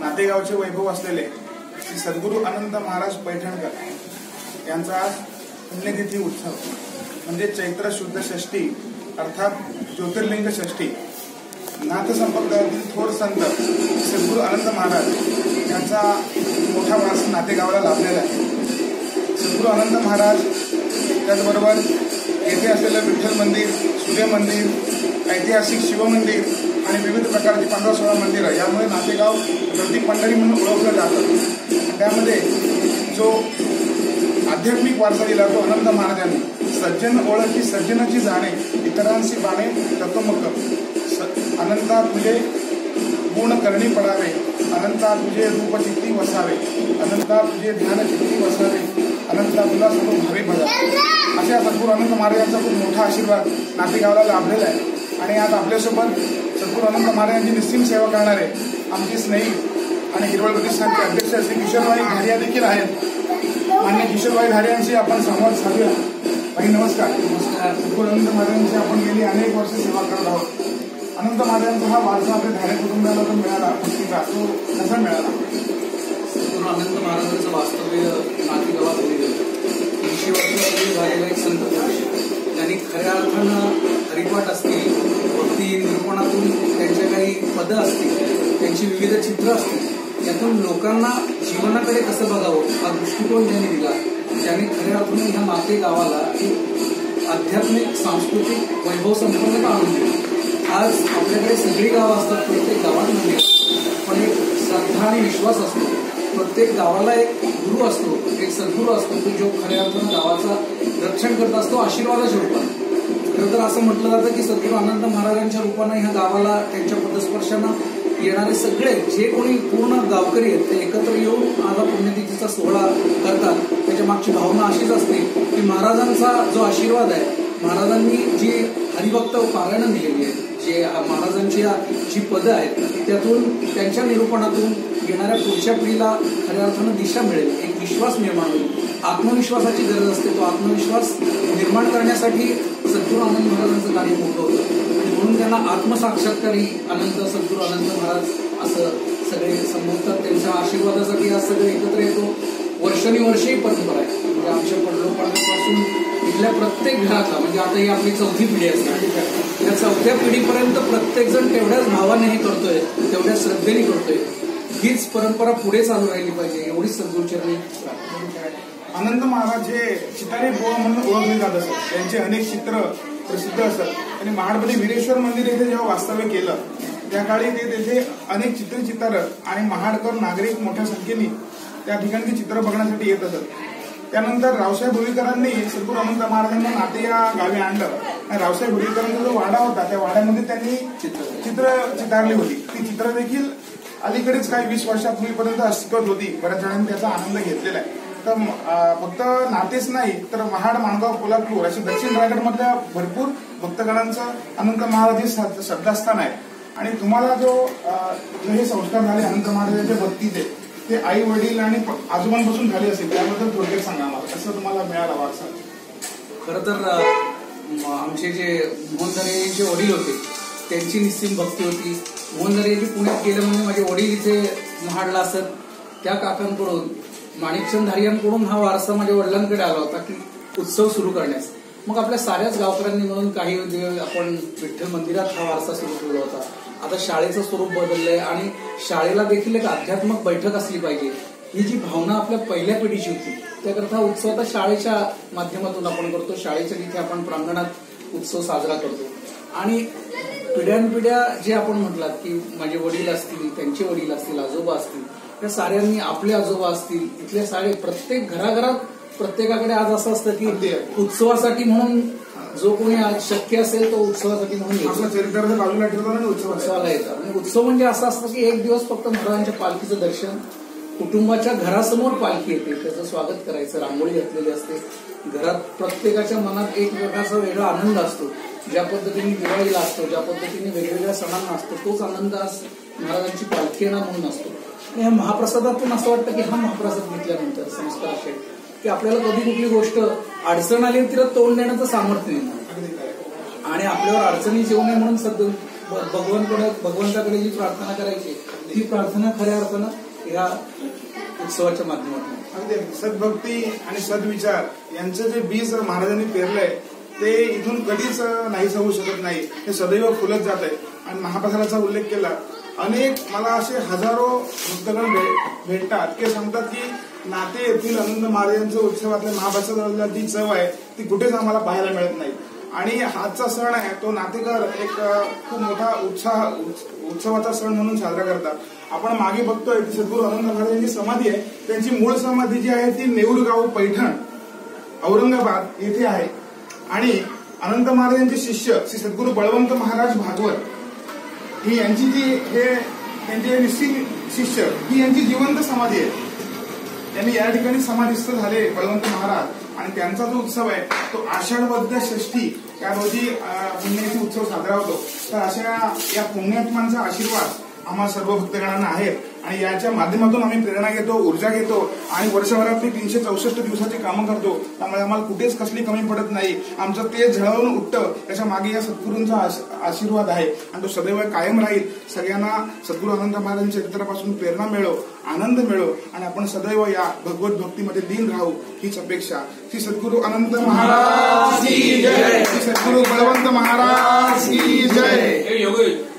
नातेगावचे वैभव असलेले श्री सद्गुरू अनंत महाराज पैठणकर यांचा आज पुण्यतिथी उत्सव. म्हणजे चैत्र शुद्ध षष्ठी अर्थात ज्योतिर्लिंग षष्ठी. नाथसंपर्कातील थोर संत सद्गुरू अनंत महाराज यांचा मोठा वास नातेगावाला लाभलेला आहे. सद्गुरू अनंत महाराज त्याचबरोबर येथे असलेलं विठ्ठल मंदिर सूर्य मंदिर ऐतिहासिक शिवमंदिर आणि विविध प्रकारची पंधरा सोळा मंदिरं यामुळे नातेगाव प्रतीक पंढरी म्हणून ओळखलं जातं. त्यामध्ये जो आध्यात्मिक वारसा दिला तो अनंत महाराजांनी. सज्जन ओळखी सज्जनाची जाणे इतरांशी बाणे तत्वमुख अनंता तुझे गुण करणी पडावे अनंता तुझे रूप चित्ती वसावे अनंता तुझे ध्यान चित्ती वसावे अनंता तुला सर्व भावी भजावे अशा सद्गुरू अनंत महाराजांचा खूप मोठा आशीर्वाद नातेगावला लाभलेला आहे. आणि आज आपल्यासोबत सद्गुरू अनंत महाराजांची निश्चिम सेवा करणारे आमची स्नेही आणि हिरवळ प्रतिष्ठानचे अध्यक्ष श्री किशोरबाई धारिया देखील आहेत. मान्य किशोरबाई धारे यांशी आपण संवाद साधूया. बाई नमस्कार. सद्गुरू अनंत महाराजांची आपण गेली अनेक वर्ष सेवा करत आहोत. अनंत महाराजांचा हा वारसा आपल्या धारे कुटुंबाला जो मिळाला भक्तीचा तो कसा मिळाला? सद्गुरू अनंत महाराजांचं वास्तव्य नातेगावात गेलं. ऐंशी वर्षापूर्वी झालेला एक संत पुरुष त्यांनी खऱ्या अर्थानं हरिपाठ असतील त्यांच्या शब्द असतील त्यांची विविध चित्र असतील त्यातून लोकांना जीवनाकडे कसं बघावं हा दृष्टिकोन त्यांनी दिला त्यांनी खऱ्या अर्थाने ह्या माते गावाला एक आध्यात्मिक सांस्कृतिक वैभव संपन्नता आणून दिली. आज आपल्याकडे सगळी गावं असतात प्रत्येक गावात मंदिर पण एक श्रद्धा आणि विश्वास असतो. प्रत्येक गावाला एक गुरु असतो एक सद्गुरू असतो की जो खऱ्या अर्थानं गावाचा रक्षण करत असतो आशीर्वादाच्या रूपाने खरं तर असं म्हटलं जातं की सद्गुरू आनंद महाराजांच्या रूपानं ह्या गावाला त्यांच्या पदस्पर्शानं येणारे सगळे जे कोणी पूर्ण गावकरी आहेत ते एकत्र येऊन आज पुण्यतिथीचा सोहळा करतात. त्याच्या मागची भावना अशीच असते की महाराजांचा जो आशीर्वाद आहे महाराजांनी जी हरिभक्त पारायणं दिलेली आहेत जे महाराजांची जी पदं आहेत त्यातून त्यांच्या निरूपणातून येणाऱ्या पुढच्या पिढीला खऱ्या अर्थानं दिशा मिळेल एक विश्वास निर्माण होईल. आत्मविश्वासाची गरज असते तो आत्मविश्वास निर्माण करण्यासाठी सद्गुरू आनंद महाराजांचं कार्य मोठं होतं. आणि म्हणून त्यांना आत्मसाक्षात्कारी अनंत सद्गुरू आनंद महाराज असं सगळे संबोधतात. त्यांच्या आशीर्वादासाठी आज सगळे एकत्र येतो. वर्षानुवर्षही परंपरा आहे. म्हणजे आमच्या पडलोपासून इथल्या प्रत्येक घरातला म्हणजे आता ही आपली चौथी पिढी असते. या चौथ्या पिढीपर्यंत प्रत्येक जण तेवढ्याच भावाने हे करतोय तेवढ्या श्रद्धेने करतोय. हीच परंपरा पुढे चालू राहिली पाहिजे एवढीच सद्गुरूचरणी अनंत महाराज हे चितारी बुवा म्हणून ओळखले जात असत. त्यांचे अनेक चित्र प्रसिद्ध असत. आणि महाडपती वीरेश्वर मंदिर येथे जेव्हा वास्तव्य केलं त्या काळी ते तेथे अनेक चित्रचितारक आणि महाडकर नागरिक मोठ्या संख्येने त्या ठिकाणी चित्र बघण्यासाठी येत असत. त्यानंतर रावसाहेब भुईकरांनी सद्गुरू अनंत महाराजांना नाते या गावी आणलं. आणि रावसाहेब भुईकरांचा जो वाडा होता त्या वाड्यामध्ये त्यांनी चित्र चितारली होती. ती चित्र देखील अलीकडेच काही वीस वर्षापूर्वीपर्यंत अस्तित्वात होती. बऱ्याच जणांनी त्याचा आनंद घेतलेला आहे. तर फक्त नातेच नाही तर महाड माणगाव कोल्हापूर असे दक्षिण रायगडमधल्या भरपूर भक्तगणांचं अनंत महाराज हे श्रद्धास्थान आहे. आणि तुम्हाला जो हे संस्कार झाले अनंत महाराजांच्या भक्तीचे ते आई वडील आणि आजोबांपासून झाले असेल त्याबद्दल थोडक्यात सांगा मला कसं तुम्हाला मिळाला वारसा खरं तर आमचे जे मोहनधरेचे वडील होते त्यांची निश्चिम भक्ती होती. मोहनधरेजी पुण्यात गेलं म्हणजे माझे वडील इथे महाडला असत त्या काकांकडून माणिकचंद हा वारसा माझ्या वडिलांकडे आला होता की उत्सव सुरू करण्यास. मग आपल्या साऱ्याच गावकऱ्यांनी म्हणून काही आपण विठ्ठल मंदिरात हा वारसा सुरू केला होता. आता शाळेचं स्वरूप बदललंय आणि शाळेला देखील एक आध्यात्मक बैठक असली पाहिजे. ही जी भावना आपल्या पहिल्या पिढीची होती त्याकरता उत्सव आता शाळेच्या माध्यमातून आपण करतो. शाळेच्या तिथे आपण प्रांगणात उत्सव साजरा करतो. आणि पिढ्यानपिढ्या जे आपण म्हटलात की माझे वडील असतील त्यांचे वडील असतील आजोबा असतील त्या साऱ्यांनी आपले आजोबा असतील इथले सारे प्रत्येक घराघरात प्रत्येकाकडे आज असं असतं की उत्सवासाठी म्हणून जो कोणी आज शक्य असेल तो उत्सवासाठी म्हणून बाजूला ठेवतो उत्सवाला येतात आणि उत्सव म्हणजे असं असतं की एक दिवस फक्त महाराजांच्या पालखीचं दर्शन कुटुंबाच्या घरासमोर पालखी येते त्याचं स्वागत करायचं रांगोळी घातलेली असते. घरात प्रत्येकाच्या मनात एक प्रकारचा वेगळा आनंद असतो. ज्या पद्धतीने दिवाळीला असतो ज्या पद्धतीने वेगवेगळ्या सणांना असतो तोच आनंद आज महाराजांची पालखी येणार म्हणून असतो. आणि ह्या महाप्रसादातून असं वाटतं की हा महाप्रसाद घेतल्यानंतर संस्कार असे की आपल्याला कधी कुठली गोष्ट अडचण आली तिला तोंड देण्याचं सामर्थ्य येणार. आणि आपल्यावर अडचणी येऊ नये म्हणून सध्या भगवानकडे भगवंताकडे जी प्रार्थना करायची ती प्रार्थना खऱ्या अर्थानं या उत्सवाच्या माध्यमातून. अगदी. सद्भक्ती आणि सद्विचार यांचं जे बीज महाराजांनी पेरलंय ते इथून कधीच नाहीच होऊ शकत नाही. हे सदैव फुलत जात आहे आणि महाप्रसादाचा उल्लेख केला. अनेक मला असे हजारो भक्तगण भेटतात ते सांगतात की नाते येथील आनंद महाराजांच्या उत्सवातल्या महाप्रसादाला जी चव आहे ती कुठेच आम्हाला पाहायला मिळत नाही. आणि हाचा सण आहे तो नातेकर एक खूप मोठा उत्साह उत्सवाचा सण म्हणून साजरा करतात. आपण मागे बघतोय की सद्गुरू आनंद महाराजांची समाधी आहे. त्यांची मूळ समाधी जी आहे ती नेऊरगाव पैठण. औरंगाबाद येथे आहे. आणि अनंत महाराजांचे शिष्य श्री सद्गुरू बळवंत महाराज भागवत ही यांची जी हे त्यांचे निश्चित शिष्य ही यांची जिवंत समाधी आहे. त्यांनी या ठिकाणी समाधिस्थ झाले बळवंत महाराज. आणि त्यांचा जो उत्सव आहे तो आषाढ षष्ठी या रोजी पुण्याचा उत्सव साजरा होतो. तर अशा या पुण्यात्मांचा आशीर्वाद आम्हा सर्व भक्तगणांना आहेत. आणि याच्या माध्यमातून आम्ही प्रेरणा घेतो ऊर्जा घेतो आणि वर्षभरातली तीनशे चौसष्ट दिवसाची कामं करतो. त्यामुळे आम्हाला कुठेच कसली कमी पडत नाही. आमचं ते झळवून उठतं. त्याच्यामागे या सद्गुरूंचा आशीर्वाद आहे. आणि तो सदैव कायम राहील. सगळ्यांना सद्गुरू आनंद महाराजांच्या चरित्रापासून प्रेरणा मिळो आनंद मिळो आणि आपण सदैव या भगवत भक्तीमध्ये लीन राहू हीच अपेक्षा. श्री सद्गुरू अनंत महाराज श्री सद्गुरू बळवंत महाराज जय. योगेश